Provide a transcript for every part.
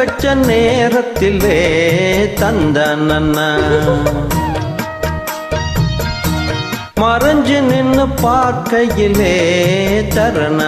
வச்ச நேரத்திலே தந்த நன்னா. மறைஞ்சு நின்று பார்க்கையிலே தரண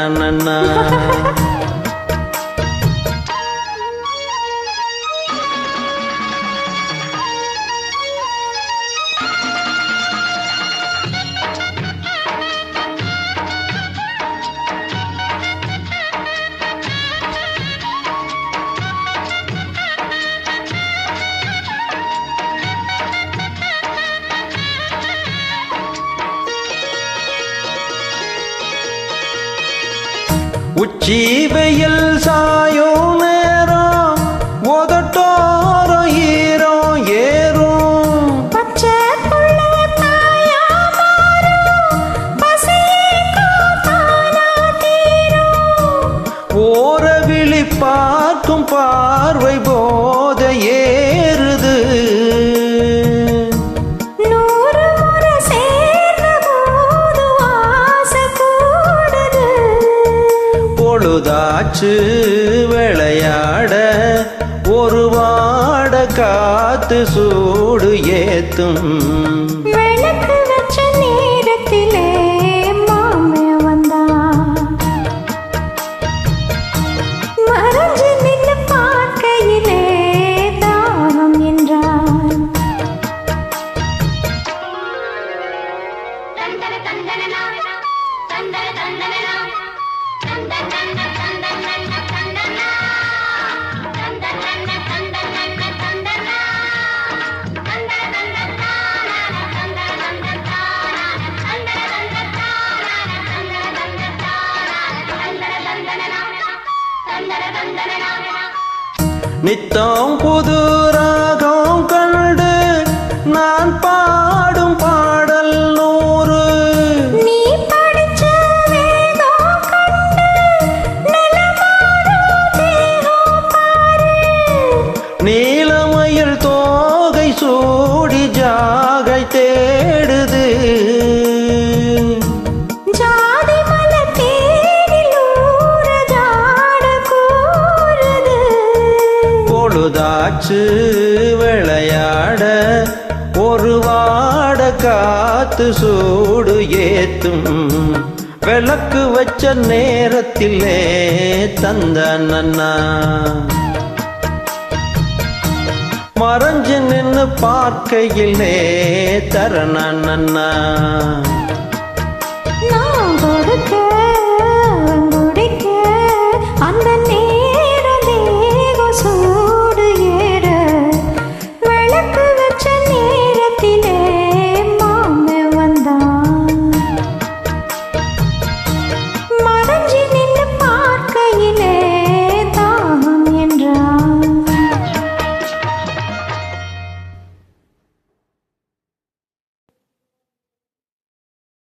நன்னா உச்சி வெயில் சாயோ நேரம் உதட்டோரம் ஈரம் ஏறும். ஓர விழி பார்க்கும் பார்வை பொழுதாச்சு விளையாட ஒரு வாட காத்து சூடு ஏத்தும். விளக்கு வச்ச நேரத்திலே நித்தம் புது ராகம் கண்டு நான் பாடும் பாடல் நூறு. நீ படிச்ச வேதம் கண்டு நிலமாறும் தேகம் பாரு. நீலமயில் தோகை பொழுதாச்சு விளையாட ஒரு வாட காத்து சூடு ஏத்தும். விளக்கு வச்ச நேரத்திலே தந்த நன்னா. மறைஞ்சு நின்று பார்க்கையிலே தரண நன்னா.